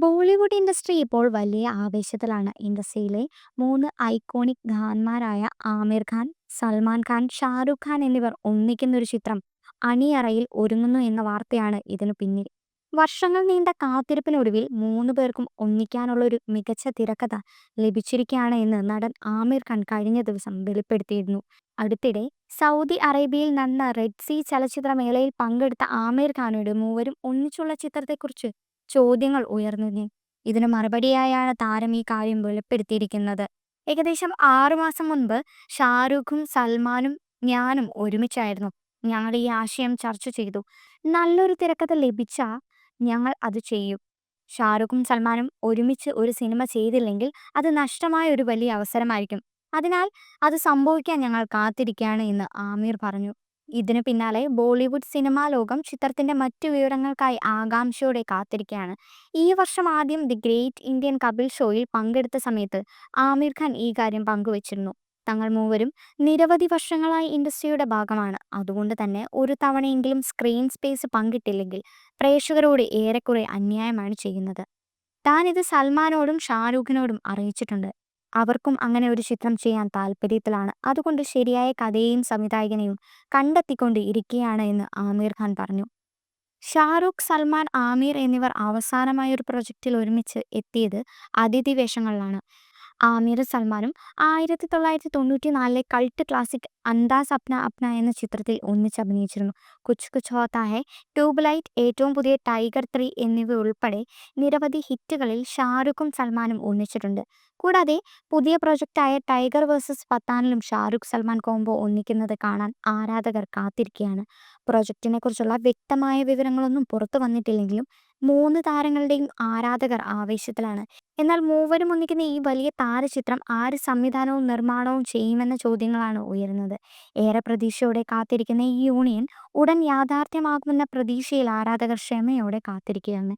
Bollywood industry ഇപ്പോൾ വലിയ ആവേശത്തിലാണ്. ഇൻഡസ്ട്രിയിലെ മൂന്ന് ഐക്കോണിക് ഗാന്മാരായ ആമിർ ഖാൻ, സൽമാൻ ഖാൻ, ഷാറുഖ് ഖാൻ എന്നിവർ ഒന്നിക്കുന്ന ഒരു ചിത്രം അണിയറയിൽ ഒരുങ്ങുന്നു എന്ന വാർത്തയാണ് ഇതിനു പിന്നിൽ. വർഷങ്ങൾ നീണ്ട കാത്തിരിപ്പിനൊടുവിൽ മൂന്ന് പേർക്കും ഒന്നിക്കാനുള്ള ഒരു മികച്ച തിരക്കഥ ലഭിച്ചിരിക്കുകയാണ് എന്ന് നടൻ ആമിർ ഖാൻ കഴിഞ്ഞ ദിവസം വെളിപ്പെടുത്തിയിരുന്നു. അടുത്തിടെ സൗദി അറേബ്യയിൽ നടന്ന റെഡ് സീ ചലച്ചിത്രമേളയിൽ പങ്കെടുത്ത ആമിർ ഖാനോട് മൂവരും ഒന്നിച്ചുള്ള ചിത്രത്തെക്കുറിച്ച് ചോദ്യങ്ങൾ ഉയർന്നു ഇതിന് മറുപടിയായാണ് താരം ഈ കാര്യം വെളിപ്പെടുത്തിയിരിക്കുന്നത്. ഏകദേശം ആറുമാസം മുൻപ് ഷാരൂഖും സൽമാനും ഞാനും ഒരുമിച്ചായിരുന്നു. ഞങ്ങൾ ഈ ആശയം ചർച്ച ചെയ്തു. നല്ലൊരു തിരക്കഥ ലഭിച്ചാൽ ഞങ്ങൾ അത് ചെയ്യും. ഷാരൂഖും സൽമാനും ഒരുമിച്ച് ഒരു സിനിമ ചെയ്തില്ലെങ്കിൽ അത് നഷ്ടമായ ഒരു വലിയ അവസരമായിരിക്കും. അതിനാൽ അത് സംഭവിക്കാൻ ഞങ്ങൾ കാത്തിരിക്കുകയാണ് എന്ന് ആമീർ പറഞ്ഞു. ഇതിനു പിന്നാലെ ബോളിവുഡ് സിനിമാ ലോകം ചിത്രത്തിന്റെ മറ്റു വിവരങ്ങൾക്കായി ആകാംക്ഷയോടെ കാത്തിരിക്കുകയാണ്. ഈ വർഷം ആദ്യം ദി ഗ്രേറ്റ് ഇന്ത്യൻ കപിൾ ഷോയിൽ പങ്കെടുത്ത സമയത്ത് ആമിർ ഖാൻ ഈ കാര്യം പങ്കുവച്ചിരുന്നു. തങ്ങൾ മൂവരും നിരവധി വർഷങ്ങളായി ഇൻഡസ്ട്രിയുടെ ഭാഗമാണ്. അതുകൊണ്ട് തന്നെ ഒരു തവണയെങ്കിലും സ്ക്രീൻ സ്പേസ് പങ്കിട്ടില്ലെങ്കിൽ പ്രേക്ഷകരോട് ഏറെക്കുറെ അന്യായമാണ് ചെയ്യുന്നത്. താൻ ഇത് സൽമാനോടും ഷാരൂഖിനോടും അറിയിച്ചിട്ടുണ്ട്. അവർക്കും അങ്ങനെ ഒരു ചിത്രം ചെയ്യാൻ താല്പര്യത്തിലാണ് അതുകൊണ്ട് ശരിയായ കഥയെയും സംവിധായകനെയും കണ്ടെത്തിക്കൊണ്ട് ഇരിക്കുകയാണ് എന്ന് ആമീർ ഖാൻ പറഞ്ഞു. ഷാറൂഖ് സൽമാൻ, ആമീർ എന്നിവർ അവസാനമായി ഒരു പ്രൊജക്റ്റിൽ ഒരുമിച്ച് എത്തിയത് അതിഥി വേഷങ്ങളിലാണ്. ആമിറും സൽമാനും ആയിരത്തി തൊള്ളായിരത്തി തൊണ്ണൂറ്റി നാലിലെ കൾട്ട് ക്ലാസിക് അന്താ അപ്ന അപ്ന എന്ന ചിത്രത്തിൽ ഒന്നിച്ചഭിനയിച്ചിരുന്നു. കുച്ച് കുച്ച് ഹോത്താ ഹൈ, ട്യൂബ്ലൈറ്റ്, ഏറ്റവും പുതിയ ടൈഗർ ത്രീ എന്നിവ ഉൾപ്പെടെ നിരവധി ഹിറ്റുകളിൽ ഷാരൂഖും സൽമാനും ഒന്നിച്ചിട്ടുണ്ട്. കൂടാതെ പുതിയ പ്രൊജക്റ്റായ ടൈഗർ വേഴ്സസ് പത്താനിലും ഷാരൂഖ് സൽമാൻ കോംബോ ഒന്നിക്കുന്നത് കാണാൻ ആരാധകർ കാത്തിരിക്കുകയാണ്. പ്രൊജക്റ്റിനെക്കുറിച്ചുള്ള വ്യക്തമായ വിവരങ്ങളൊന്നും പുറത്തു വന്നിട്ടില്ലെങ്കിലും മൂന്ന് താരങ്ങളുടെയും ആരാധകർ ആവേശത്തിലാണ്. എന്നാൽ മൂവരും ഒന്നിക്കുന്ന ഈ വലിയ താരചിത്രം ആര് സംവിധാനവും നിർമ്മാണവും ചെയ്യുമെന്ന ചോദ്യങ്ങളാണ് ഉയരുന്നത്. ഏറെ പ്രതീക്ഷയോടെ കാത്തിരിക്കുന്ന ഈ യൂണിയൻ ഉടൻ യാഥാർത്ഥ്യമാകുമെന്ന പ്രതീക്ഷയിൽ ആരാധകർ ക്ഷമയോടെ കാത്തിരിക്കുകയാണ്.